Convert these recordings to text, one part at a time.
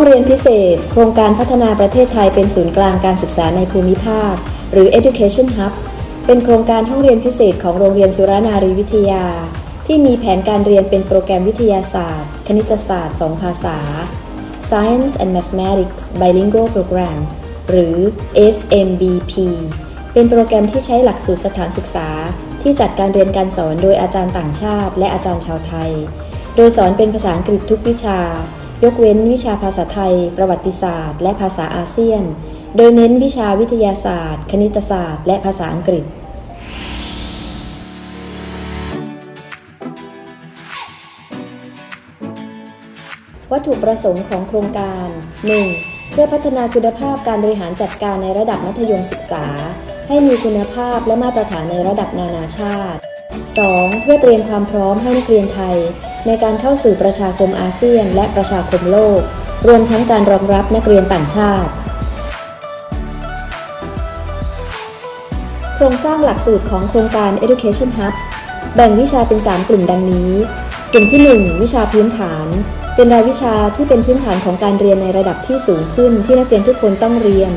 ห้องเรียนพิเศษ โครงการพัฒนาประเทศไทยเป็นศูนย์กลางการศึกษาในภูมิภาค หรือ Education Hub เป็นโครงการห้องเรียนพิเศษของโรงเรียนสุรานารีวิทยา ที่มีแผนการเรียนเป็นโปรแกรมวิทยาศาสตร์ คณิตศาสตร์ 2 ภาษา Science and Mathematics Bilingual Program หรือ SMBP เป็นโปรแกรมที่ใช้หลักสูตรสถานศึกษา ที่จัดการเรียนการสอนโดยอาจารย์ต่างชาติ และอาจารย์ชาวไทย โดยสอนเป็นภาษาอังกฤษทุกวิชา ยกเว้นวิชาภาษาไทย ประวัติศาสตร์ และภาษาอาเซียน โดยเน้นวิชาวิทยาศาสตร์ คณิตศาสตร์ และภาษาอังกฤษ วัตถุประสงค์ของโครงการ 1. เพื่อพัฒนาคุณภาพการบริหารจัดการในระดับมัธยมศึกษา ให้มีคุณภาพและมาตรฐานในระดับนานาชาติ 2. เพื่อเตรียมความพร้อมให้นักเรียนไทย ในการเข้าสู่ประชาคมอาเซียน และประชาคมโลก รวมทั้งการรองรับนักเรียนต่างชาติ โครงสร้างหลักสูตรของโครงการ Education Hub แบ่งวิชาเป็น 3 กลุ่มดังนี้ กลุ่มที่ 1 วิชาพื้นฐาน เป็นรายวิชาที่เป็นพื้นฐานของการเรียนในระดับที่สูงขึ้นที่นักเรียนทุกคนต้องเรียน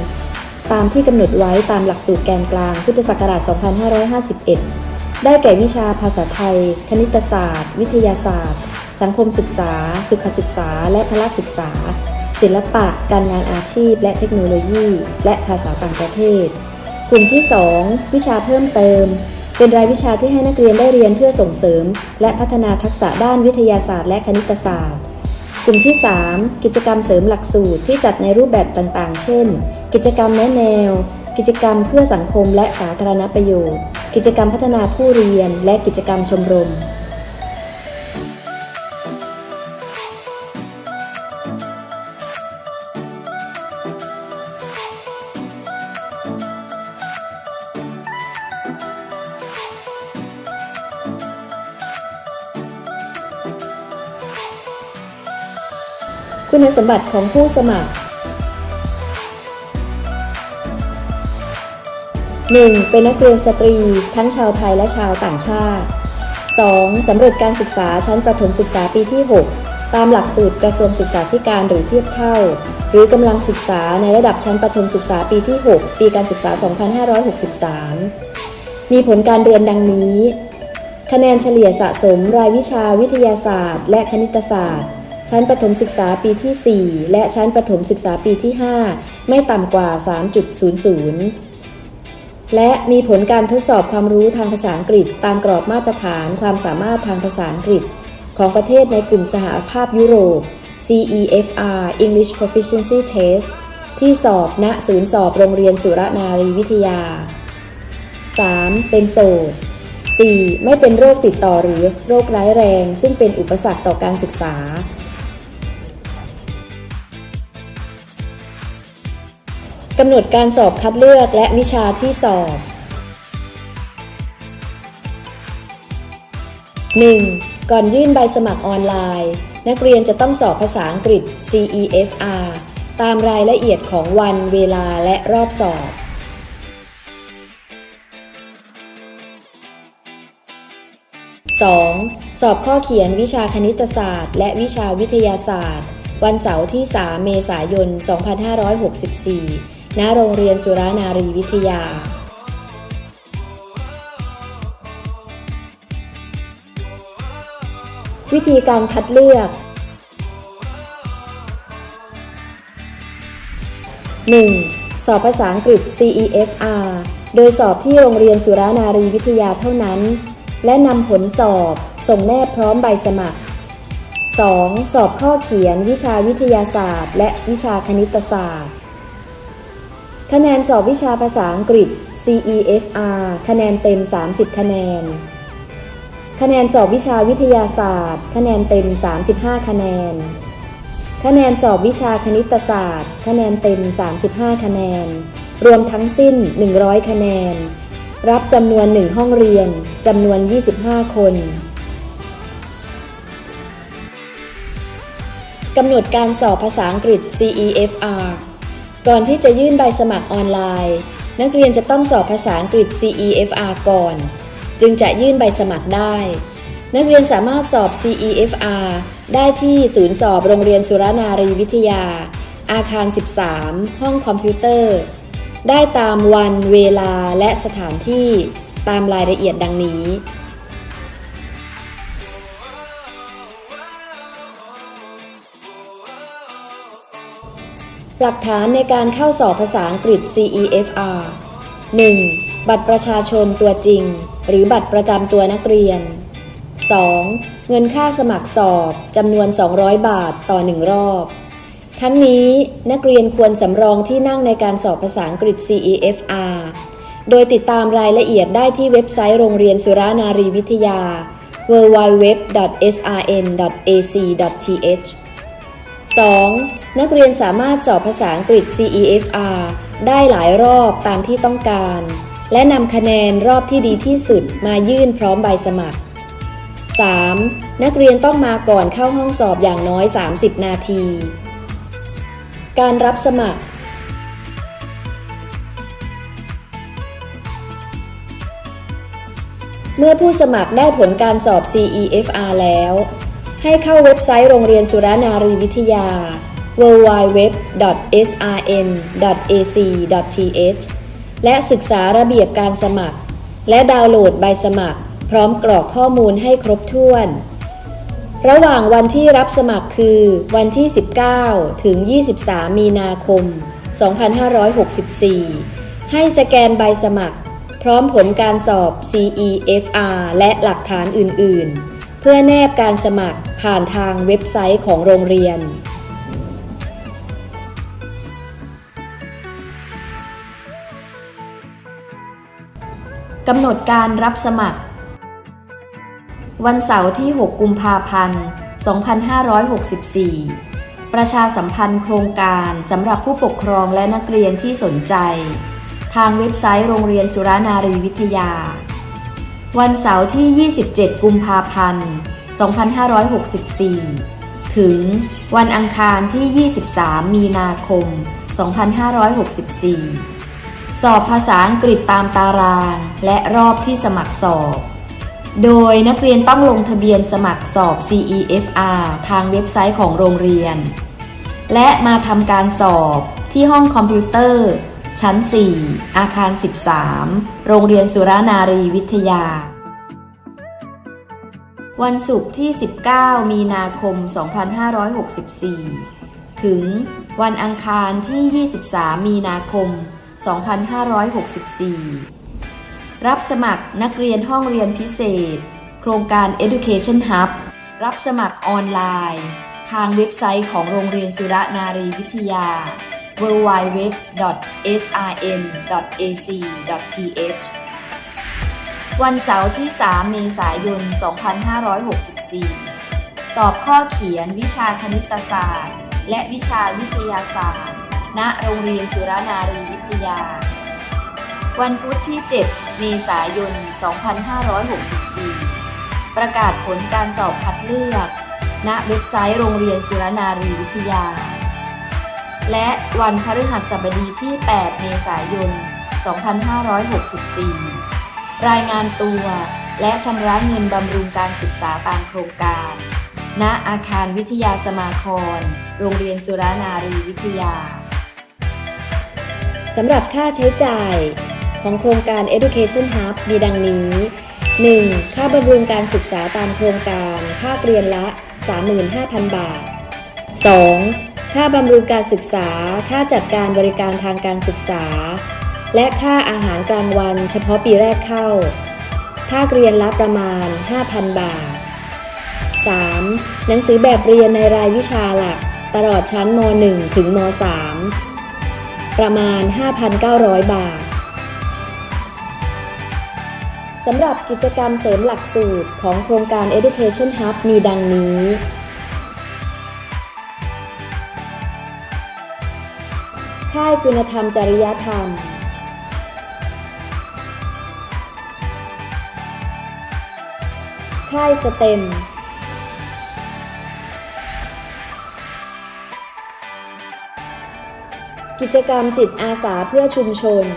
ตามที่กำหนดไว้ตามหลักสูตรแกนกลางพุทธศักราช 2551 ได้แก่วิชาภาษาไทย คณิตศาสตร์ วิทยาศาสตร์ สังคมศึกษา สุขศึกษา และพละศึกษา ศิลปะ การงานอาชีพ และเทคโนโลยี และภาษาต่างประเทศ กลุ่มที่ 2 วิชาเพิ่มเติม เป็นรายวิชาที่ให้นักเรียนได้เรียนเพื่อส่งเสริม และพัฒนาทักษะด้านวิทยาศาสตร์ และคณิตศาสตร์ กลุ่มที่ 3 กิจกรรมเสริมหลักสูตรที่จัดในรูปแบบต่างๆ เช่น กิจกรรมแนะแนว กิจกรรมเพื่อสังคมและสาธารณประโยชน์ กิจกรรมพัฒนาผู้เรียนและกิจกรรมชมรม คุณสมบัติของผู้สมัคร 1. เป็นนักเรียนสตรี ทั้งชาวไทยและชาวต่างชาติ 2. สำเร็จการศึกษาชั้นประถมศึกษาปีที่ 6 ตามหลักสูตรกระทรวงศึกษาธิการหรือเทียบเท่า หรือกำลังศึกษาในระดับชั้นประถมศึกษาปีที่ 6 ปีการศึกษา 2563 มีผลการเรียนดังนี้ คะแนนเฉลี่ยสะสมรายวิชาวิทยาศาสตร์ และคณิตศาสตร์ ชั้นประถมศึกษาปีที่ 4 และชั้นประถมศึกษาปีที่ 5 ไม่ต่ำกว่า 3.00 และมีผลการทดสอบความรู้ทางภาษาอังกฤษ ตามกรอบมาตรฐานความสามารถทางภาษาอังกฤษ ของประเทศในกลุ่มสหภาพยุโรป CEFR English Proficiency Test ที่สอบณศูนย์สอบโรงเรียนสุรนารีวิทยา 3. เป็นโสด 4. ไม่เป็นโรคติดต่อหรือโรคร้ายแรง ซึ่งเป็นอุปสรรคต่อการศึกษา กำหนดการสอบคัดเลือกและวิชาที่สอบ 1. ก่อนยื่นใบสมัครออนไลน์ นักเรียนจะต้องสอบภาษาอังกฤษ CEFR ตามรายละเอียดของวันเวลาและรอบสอบ 2. สอบข้อเขียนวิชาคณิตศาสตร์ และวิชาวิทยาศาสตร์ วันเสาร์ที่ 3 เมษายน 2564 ณโรงเรียนสุรานารีวิทยา วิธีการคัดเลือก 1. สอบภาษาอังกฤษ CEFR โดยสอบที่โรงเรียนสุรานารีวิทยาเท่านั้น และนำผลสอบส่งแนบพร้อมใบสมัคร 2. สอบข้อเขียนวิชาวิทยาศาสตร์ และวิชาคณิตศาสตร์ คะแนนสอบวิชาภาษาอังกฤษ CEFR คะแนนเต็ม 30 คะแนน คะแนนสอบวิชาวิทยาศาสตร์ คะแนนเต็ม 35 คะแนน คะแนนสอบวิชาคณิตศาสตร์ คะแนนเต็ม 35 คะแนน รวมทั้งสิ้น 100 คะแนน รับจำนวน 1 ห้องเรียน จำนวน 25 คนกำหนดการสอบภาษาอังกฤษ CEFR ก่อนที่จะยื่นใบสมัครออนไลน์ นักเรียนจะต้องสอบภาษาอังกฤษ CEFR ก่อน จึงจะยื่นใบสมัครได้ นักเรียนสามารถสอบ CEFR ได้ที่ศูนย์สอบโรงเรียนสุรนารีวิทยา อาคาร 13 ห้องคอมพิวเตอร์ ได้ตามวันเวลาและสถานที่ตามรายละเอียดดังนี้ หลักฐานในการเข้าสอบภาษาอังกฤษ CEFR 1. บัตรประชาชนตัวจริง หรือบัตรประจำตัวนักเรียน 2. เงินค่าสมัครสอบจำนวน 200 บาทต่อ 1 รอบ ทั้งนี้นักเรียนควรสำรองที่นั่งในการสอบภาษาอังกฤษ CEFR โดยติดตามรายละเอียดได้ที่เว็บไซต์โรงเรียนสุรานารีวิทยา www.srn.ac.th 2. นักเรียนสามารถสอบภาษาอังกฤษ CEFR ได้หลายรอบตามที่ต้องการ และนำคะแนนรอบที่ดีที่สุดมายื่นพร้อมใบสมัคร 3. นักเรียนต้องมาก่อนเข้าห้องสอบอย่างน้อย 30 นาที การรับสมัคร เมื่อผู้สมัครได้ผลการสอบ CEFR แล้ว ให้เข้าเว็บไซต์โรงเรียนสุรานารีวิทยา www.srn.ac.th และศึกษาระเบียบการสมัคร และดาวน์โหลดใบสมัคร พร้อมกรอกข้อมูลให้ครบถ้วน ระหว่างวันที่รับสมัครคือวันที่ 19 ถึง 23 มีนาคม 2564 ให้สแกนใบสมัคร พร้อมผลการสอบ CEFR และหลักฐานอื่น ๆ เพื่อแนบการสมัครผ่านทางเว็บไซต์ของโรงเรียน กำหนดการรับสมัคร วันเสาร์ที่ 6 กุมภาพันธ์ 2564 ประชาสัมพันธ์โครงการสำหรับผู้ปกครองและนักเรียนที่สนใจ ทางเว็บไซต์โรงเรียนสุรานารีวิทยา วันเสาร์ที่ 27 กุมภาพันธ์ 2564 ถึงวันอังคารที่ 23 มีนาคม 2564 สอบภาษาอังกฤษตามตารางและรอบที่สมัครสอบ โดยนักเรียนต้องลงทะเบียนสมัครสอบ CEFR ทางเว็บไซต์ของโรงเรียน และมาทำการสอบที่ห้องคอมพิวเตอร์ ชั้น 4 อาคาร 13 โรงเรียนสุรานารีวิทยา วันศุกร์ที่ 19 มีนาคม 2564 ถึงวันอังคารที่ 23 มีนาคม 2564 รับสมัครนักเรียนห้องเรียนพิเศษ โครงการ Education Hub รับสมัครออนไลน์ ทางเว็บไซต์ของโรงเรียนสุรนารีวิทยา www.srn.ac.th วันเสาร์ที่ 3 เมษายน 2564 สอบข้อเขียนวิชาคณิตศาสตร์ และวิชาวิทยาศาสตร์ ณ โรงเรียนสุรานารีวิทยา วันพุธที่ 7 เมษายน 2564 ประกาศผลการสอบคัดเลือก ณ เว็บไซต์โรงเรียนสุรนารีวิทยา และวันพฤหัสบดีที่ 8 เมษายน 2564 รายงานตัวและชำระเงินบำรุงการศึกษาตามโครงการ ณ อาคารวิทยาสมาคร โรงเรียนสุรานารีวิทยา สำหรับค่าใช้จ่ายของโครงการ Education Hub มีดังนี้ 1. ค่าบำรุงการศึกษาตามโครงการ ภาคเรียนละ 35,000 บาท 2. ค่าบำรุงการศึกษา ค่าจัดการบริการทางการศึกษา และค่าอาหารกลางวันเฉพาะปีแรกเข้า ภาคเรียนละประมาณ 5,000 บาท 3. หนังสือแบบเรียนในรายวิชาหลัก ตลอดชั้นม .1 ถึงม .3 ประมาณ 5,900 บาทสำหรับกิจกรรมเสริมหลักสูตรของโครงการ Education Hub มีดังนี้ ค่ายคุณธรรมจริยธรรม ค่ายสเต็ม กิจกรรมจิตอาสาเพื่อชุมชนก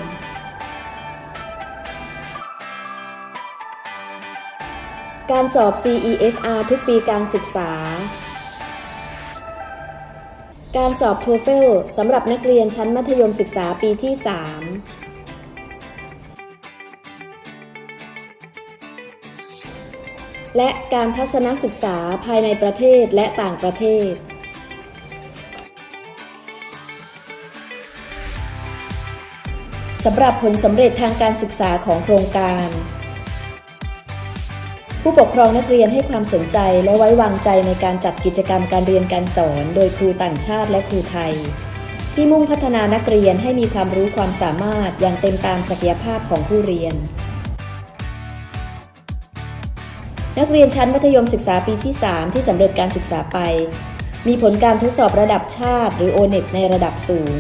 การสอบ CEFR ทุกปีการศึกษา การสอบ TOEFL สำหรับนักเรียนชั้นมัธยมศึกษาปีที่ 3 และการทัศนศึกษาภายในประเทศและต่างประเทศ สำหรับผลสำเร็จทางการศึกษาของโครงการ ผู้ปกครองนักเรียนให้ความสนใจและไว้วางใจในการจัดกิจกรรมการเรียนการสอน โดยครูต่างชาติและครูไทย ที่มุ่งพัฒนานักเรียนให้มีความรู้ความสามารถอย่างเต็มตามศักยภาพของผู้เรียน นักเรียนชั้นมัธยมศึกษาปีที่ 3 ที่สำเร็จการศึกษาไป มีผลการทดสอบระดับชาติ หรือ O-NET ในระดับสูง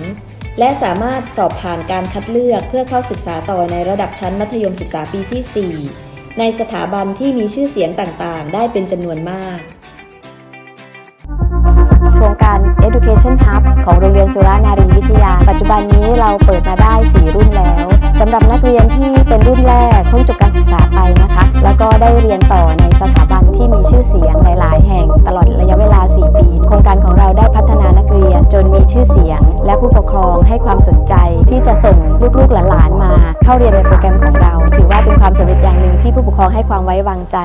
และสามารถสอบผ่านการคัดเลือกเพื่อเข้าศึกษาต่อในระดับชั้นมัธยมศึกษาปีที่ 4 ในสถาบันที่มีชื่อเสียงต่างๆ ได้เป็นจำนวนมาก โครงการ Education Hub ของโรงเรียนสุรานารีวิทยา ปัจจุบันนี้เราเปิดมาได้ 4 รุ่นแล้วสำหรับนักเรียนที่เป็นรุ่นแรกเพิ่งจบการศึกษาไปนะคะ แล้วก็ได้เรียนต่อในสถาบันที่มีชื่อเสียงหลายๆ แห่งตลอดระยะเวลา 4 ปี โครงการของเราได้พัฒนานักเรียนจนมีชื่อเสียง และผู้ปกครองให้ความสนใจที่จะส่งลูกๆหลานๆมา เข้าเรียนในโปรแกรมของเราถือว่า ครองให้ความไว้วางใจ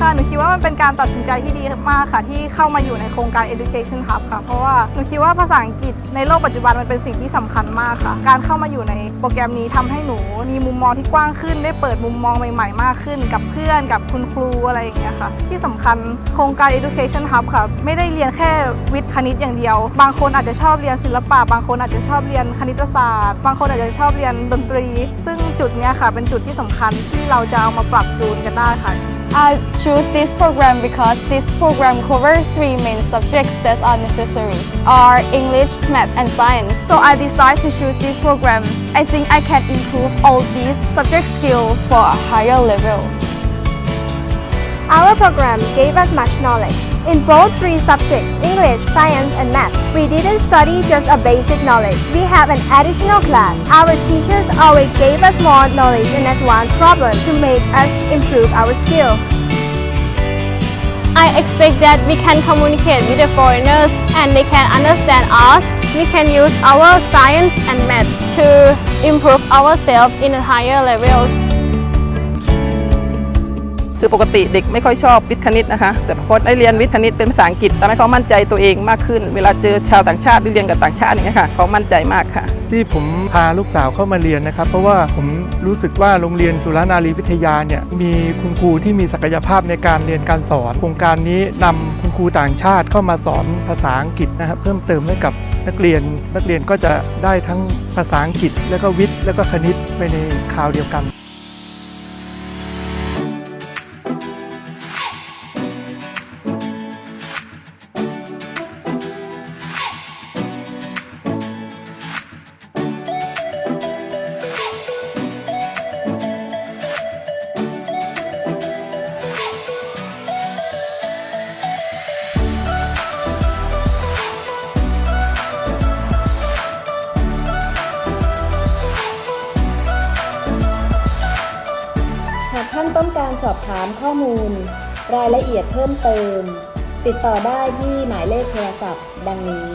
ค่ะ หนูคิดว่ามันเป็นการตัดสินใจที่ดีมากค่ะ ที่เข้ามาอยู่ในโครงการ Education Hub ค่ะ เพราะว่าหนูคิดว่าภาษาอังกฤษในโลกปัจจุบันมันเป็นสิ่งที่สำคัญมากค่ะ การเข้ามาอยู่ในโปรแกรมนี้ทำให้หนู มีมุมมองที่กว้างขึ้น ได้เปิดมุมมองใหม่ๆ มากขึ้น กับเพื่อนกับคุณครูอะไรอย่างเงี้ยค่ะ ที่สำคัญโครงการ Education Hub ค่ะ ไม่ได้เรียนแค่วิทย์คณิตอย่างเดียว บางคนอาจจะชอบเรียนศิลปะ บางคนอาจจะชอบเรียนคณิตศาสตร์ บางคนอาจจะชอบเรียนดนตรี ซึ่งจุดเนี้ยค่ะ เป็นจุดที่สำคัญที่เราจะเอามาปรับจูนกันได้ค่ะ Uh, I choose this program because this program covers three main subjects that are necessary are English, Math and Science. So I decided to choose this program. I think I can improve all these subject skills. for a higher level. Our program gave us much knowledge. In both three subjects, English, Science, and Math, we didn't study just a basic knowledge. We have an additional class. Our teachers always gave us more knowledge in advanced problems to make us improve our skill. I expect that we can communicate with the foreigners and they can understand us. We can use our science and math to improve ourselves in a higher levels. คือปกติเด็กไม่ค่อยชอบวิทย์คณิตนะคะ แต่พอได้เรียนวิทย์คณิตเป็นภาษาอังกฤษทำให้เขามั่นใจตัวเองมากขึ้น เวลาเจอชาวต่างชาติหรือเรียนกับต่างชาติอย่างเงี้ยค่ะเขามั่นใจมากค่ะ ที่ผมพาลูกสาวเข้ามาเรียนนะครับ เพราะว่าผมรู้สึกว่าโรงเรียนสุรานารีวิทยาเนี่ยมีคุณครูที่มีศักยภาพในการเรียนการสอนโครงการนี้นำคุณครูต่างชาติเข้ามาสอนภาษาอังกฤษนะครับเพิ่มเติมให้กับนักเรียนนักเรียนก็จะได้ทั้งภาษาอังกฤษ แล้วก็วิทย์แล้วก็คณิตไปในคราวเดียวกัน อบถามข้อมูล รายละเอียดเพิ่มเติม ติดต่อได้ที่หมายเลขโทรศัพท์ ดังนี้